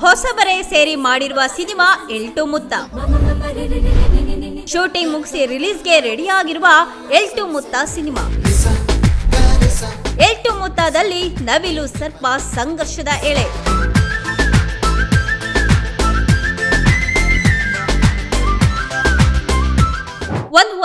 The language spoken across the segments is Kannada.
ಹೊಸಬರೇ ಸೇರಿ ಮಾಡಿರುವ ಸಿನಿಮಾ ಎಲ್ಟು ಮುತ್ತ. ಶೂಟಿಂಗ್ ಮುಗಿಸಿ ರಿಲೀಸ್ಗೆ ರೆಡಿಯಾಗಿರುವ ಎಲ್ಟು ಮುತ್ತ ಸಿನಿಮಾ. ಎಲ್ಟು ಮುತ್ತದಲ್ಲಿ ನವಿಲು ಸರ್ಪ ಸಂಘರ್ಷದ ಎಳೆ.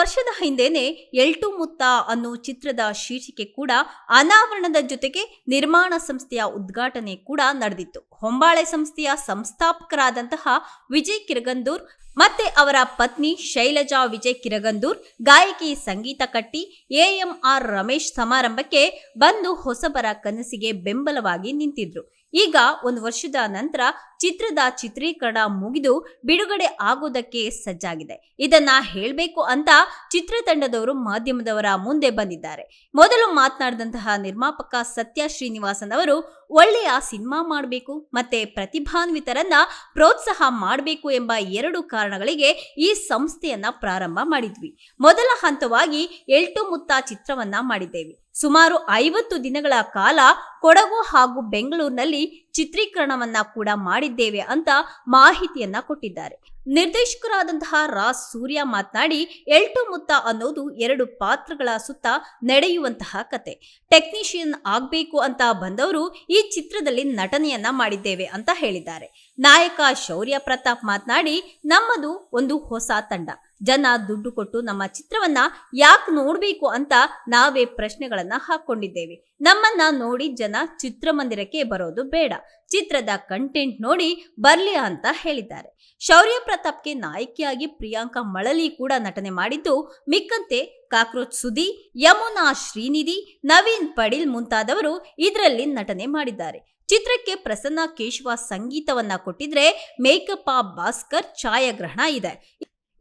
ವರ್ಷದ ಹಿಂದೆನೆ ಎಲ್ಟು ಮುತ್ತ ಅನ್ನೋ ಚಿತ್ರದ ಶೀರ್ಷಿಕೆ ಕೂಡ ಅನಾವರಣದ ಜೊತೆಗೆ ನಿರ್ಮಾಣ ಸಂಸ್ಥೆಯ ಉದ್ಘಾಟನೆ ಕೂಡ ನಡೆದಿತ್ತು. ಹೊಂಬಾಳೆ ಸಂಸ್ಥೆಯ ಸಂಸ್ಥಾಪಕರಾದಂತಹ ವಿಜಯ್ ಕಿರಗಂದೂರ್ ಮತ್ತೆ ಅವರ ಪತ್ನಿ ಶೈಲಜಾ ವಿಜಯ್ ಕಿರಗಂದೂರ್, ಗಾಯಕಿ ಸಂಗೀತ ಕಟ್ಟಿ, ಎಎಂಆರ್ ರಮೇಶ್ ಸಮಾರಂಭಕ್ಕೆ ಬಂದು ಹೊಸಬರ ಕನಸಿಗೆ ಬೆಂಬಲವಾಗಿ ನಿಂತಿದ್ರು. ಈಗ ಒಂದು ವರ್ಷದ ನಂತರ ಚಿತ್ರದ ಚಿತ್ರೀಕರಣ ಮುಗಿದು ಬಿಡುಗಡೆ ಆಗೋದಕ್ಕೆ ಸಜ್ಜಾಗಿದೆ. ಇದನ್ನ ಹೇಳಬೇಕು ಅಂತ ಚಿತ್ರತಂಡದವರು ಮಾಧ್ಯಮದವರ ಮುಂದೆ ಬಂದಿದ್ದಾರೆ. ಮೊದಲು ಮಾತನಾಡಿದಂತಹ ನಿರ್ಮಾಪಕ ಸತ್ಯ ಶ್ರೀನಿವಾಸನ್ ಅವರು ಒಳ್ಳೆಯ ಸಿನಿಮಾ ಮಾಡಬೇಕು ಮತ್ತೆ ಪ್ರತಿಭಾನ್ವಿತರನ್ನ ಪ್ರೋತ್ಸಾಹ ಮಾಡಬೇಕು ಎಂಬ ಎರಡು ಕಾರಣಗಳಿಗೆ ಈ ಸಂಸ್ಥೆಯನ್ನ ಪ್ರಾರಂಭ ಮಾಡಿದ್ವಿ. ಮೊದಲ ಹಂತವಾಗಿ ಎಲ್ಟು ಮುತ್ತ ಚಿತ್ರವನ್ನ ಮಾಡಿದ್ದೇವೆ. ಸುಮಾರು ಐವತ್ತು ದಿನಗಳ ಕಾಲ ಕೊಡಗು ಹಾಗೂ ಬೆಂಗಳೂರಿನಲ್ಲಿ ಚಿತ್ರೀಕರಣವನ್ನ ಕೂಡ ಮಾಡಿದ್ದೇವೆ ಅಂತ ಮಾಹಿತಿಯನ್ನ ಕೊಟ್ಟಿದ್ದಾರೆ. ನಿರ್ದೇಶಕರಾದಂತಹ ರಾಸ್ ಸೂರ್ಯ ಮಾತನಾಡಿ, ಎಲ್ಟು ಮುತ್ತ ಅನ್ನೋದು ಎರಡು ಪಾತ್ರಗಳ ಸುತ್ತ ನಡೆಯುವಂತಹ ಕತೆ. ಟೆಕ್ನಿಷಿಯನ್ ಆಗ್ಬೇಕು ಅಂತ ಬಂದವರು ಈ ಚಿತ್ರದಲ್ಲಿ ನಟನೆಯನ್ನ ಮಾಡಿದ್ದೇವೆ ಅಂತ ಹೇಳಿದ್ದಾರೆ. ನಾಯಕ ಶೌರ್ಯ ಪ್ರತಾಪ್ ಮಾತನಾಡಿ, ನಮ್ಮದು ಒಂದು ಹೊಸ ತಂಡ. ಜನ ದುಡ್ಡು ಕೊಟ್ಟು ನಮ್ಮ ಚಿತ್ರವನ್ನ ಯಾಕೆ ನೋಡ್ಬೇಕು ಅಂತ ನಾವೇ ಪ್ರಶ್ನೆಗಳನ್ನ ಹಾಕೊಂಡಿದ್ದೇವೆ ನಮ್ಮನ್ನ ನೋಡಿ ಜನ ಚಿತ್ರಮಂದಿರಕ್ಕೆ ಬರೋದು ಬೇಡ. ಚಿತ್ರದ ಕಂಟೆಂಟ್ ನೋಡಿ ಬರ್ಲಿ ಅಂತ ಹೇಳಿದ್ದಾರೆ. ಶೌರ್ಯ ಪ್ರತಾಪ್ಗೆ ನಾಯಕಿಯಾಗಿ ಪ್ರಿಯಾಂಕಾ ಮಳಲಿ ಕೂಡ ನಟನೆ ಮಾಡಿದ್ದು ಮಿಕ್ಕಂತೆ ಕಾಕ್ರೋಚ್ ಸುದಿ, ಯಮುನಾ ಶ್ರೀನಿಧಿ, ನವೀನ್ ಪಡೀಲ್ ಮುಂತಾದವರು ಇದರಲ್ಲಿ ನಟನೆ ಮಾಡಿದ್ದಾರೆ. ಚಿತ್ರಕ್ಕೆ ಪ್ರಸನ್ನ ಕೇಶವ ಸಂಗೀತವನ್ನ ಕೊಟ್ಟಿದ್ರೆ ಮೇಕಪ್ಪ ಭಾಸ್ಕರ್ ಛಾಯಾಗ್ರಹಣ ಇದೆ.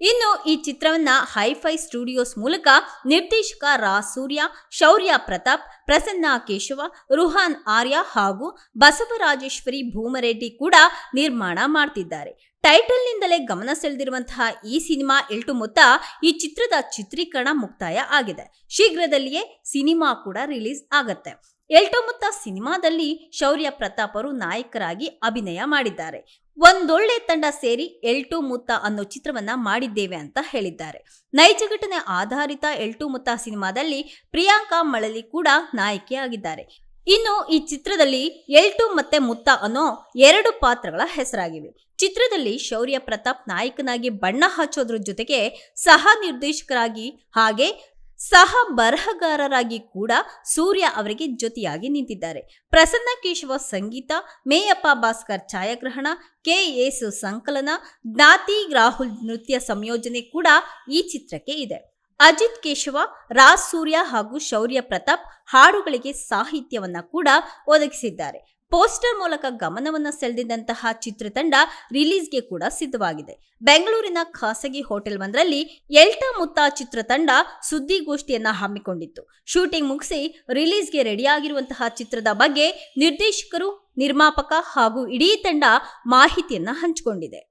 ಇನ್ನು ಈ ಚಿತ್ರವನ್ನ ಹೈಫೈ ಸ್ಟುಡಿಯೋಸ್ ಮೂಲಕ ನಿರ್ದೇಶಕ ರಾ ಸೂರ್ಯ, ಶೌರ್ಯ ಪ್ರತಾಪ್, ಪ್ರಸನ್ನ ಕೇಶವ, ರುಹಾನ್ ಆರ್ಯ ಹಾಗೂ ಬಸವರಾಜೇಶ್ವರಿ ಭೂಮರೆಡ್ಡಿ ಕೂಡ ನಿರ್ಮಾಣ ಮಾಡ್ತಿದ್ದಾರೆ. ಟೈಟಲ್ನಿಂದಲೇ ಗಮನ ಸೆಳೆದಿರುವಂತಹ ಈ ಸಿನಿಮಾ ಎಲ್ಟು ಮೊತ್ತ ಈ ಚಿತ್ರದ ಚಿತ್ರೀಕರಣ ಮುಕ್ತಾಯ ಆಗಿದೆ. ಶೀಘ್ರದಲ್ಲಿಯೇ ಸಿನಿಮಾ ಕೂಡ ರಿಲೀಸ್ ಆಗತ್ತೆ. ಎಲ್ಟು ಮುತ್ತ ಸಿನಿಮಾದಲ್ಲಿ ಶೌರ್ಯ ಪ್ರತಾಪ್ ಅವರು ನಾಯಕರಾಗಿ ಅಭಿನಯ ಮಾಡಿದ್ದಾರೆ. ಒಂದೊಳ್ಳೆ ತಂಡ ಸೇರಿ ಎಲ್ಟು ಮುತ್ತ ಅನ್ನೋ ಚಿತ್ರವನ್ನ ಮಾಡಿದ್ದೇವೆ ಅಂತ ಹೇಳಿದ್ದಾರೆ. ನೈಜ ಘಟನೆ ಆಧಾರಿತ ಎಲ್ಟು ಮುತ್ತ ಸಿನಿಮಾದಲ್ಲಿ ಪ್ರಿಯಾಂಕಾ ಮಳಲಿ ಕೂಡ ನಾಯಕಿ ಆಗಿದ್ದಾರೆ ಇನ್ನು ಈ ಚಿತ್ರದಲ್ಲಿ ಎಲ್ಟು ಮತ್ತೆ ಮುತ್ತ ಅನ್ನೋ ಎರಡು ಪಾತ್ರಗಳ ಹೆಸರಾಗಿವೆ. ಚಿತ್ರದಲ್ಲಿ ಶೌರ್ಯ ಪ್ರತಾಪ್ ನಾಯಕನಾಗಿ ಬಣ್ಣ ಹಚ್ಚೋದ್ರ ಜೊತೆಗೆ ಸಹ ನಿರ್ದೇಶಕರಾಗಿ ಹಾಗೆ ಸಹ ಬರಹಗಾರರಾಗಿ ಕೂಡ ಸೂರ್ಯ ಅವರಿಗೆ ಜೊತೆಯಾಗಿ ನಿಂತಿದ್ದಾರೆ. ಪ್ರಸನ್ನ ಕೇಶವ ಸಂಗೀತ, ಮೇಯಪ್ಪ ಭಾಸ್ಕರ್ ಛಾಯಾಗ್ರಹಣ, ಕೆ ಸಂಕಲನ, ಜ್ಞಾತಿ ರಾಹುಲ್ ನೃತ್ಯ ಸಂಯೋಜನೆ ಕೂಡ ಈ ಚಿತ್ರಕ್ಕೆ ಇದೆ. ಅಜಿತ್ ಕೇಶವ, ರಾಜ್ ಸೂರ್ಯ ಹಾಗೂ ಶೌರ್ಯ ಪ್ರತಾಪ್ ಹಾಡುಗಳಿಗೆ ಸಾಹಿತ್ಯವನ್ನ ಕೂಡ ಒದಗಿಸಿದ್ದಾರೆ. ಪೋಸ್ಟರ್ ಮೂಲಕ ಗಮನವನ್ನ ಸೆಳೆದಿದ್ದಂತಹ ಚಿತ್ರತಂಡ ರಿಲೀಸ್ಗೆ ಕೂಡ ಸಿದ್ಧವಾಗಿದೆ. ಬೆಂಗಳೂರಿನ ಖಾಸಗಿ ಹೋಟೆಲ್ ಒಂದರಲ್ಲಿ ಎಲ್ಟಾ ಮುತ್ತಾ ಚಿತ್ರತಂಡ ಸುದ್ದಿಗೋಷ್ಠಿಯನ್ನ ಹಮ್ಮಿಕೊಂಡಿತ್ತು. ಶೂಟಿಂಗ್ ಮುಗಿಸಿ ರಿಲೀಸ್ಗೆ ರೆಡಿಯಾಗಿರುವಂತಹ ಚಿತ್ರದ ಬಗ್ಗೆ ನಿರ್ದೇಶಕರು, ನಿರ್ಮಾಪಕ ಹಾಗೂ ಇಡೀ ತಂಡ ಮಾಹಿತಿಯನ್ನ ಹಂಚಿಕೊಂಡಿದೆ.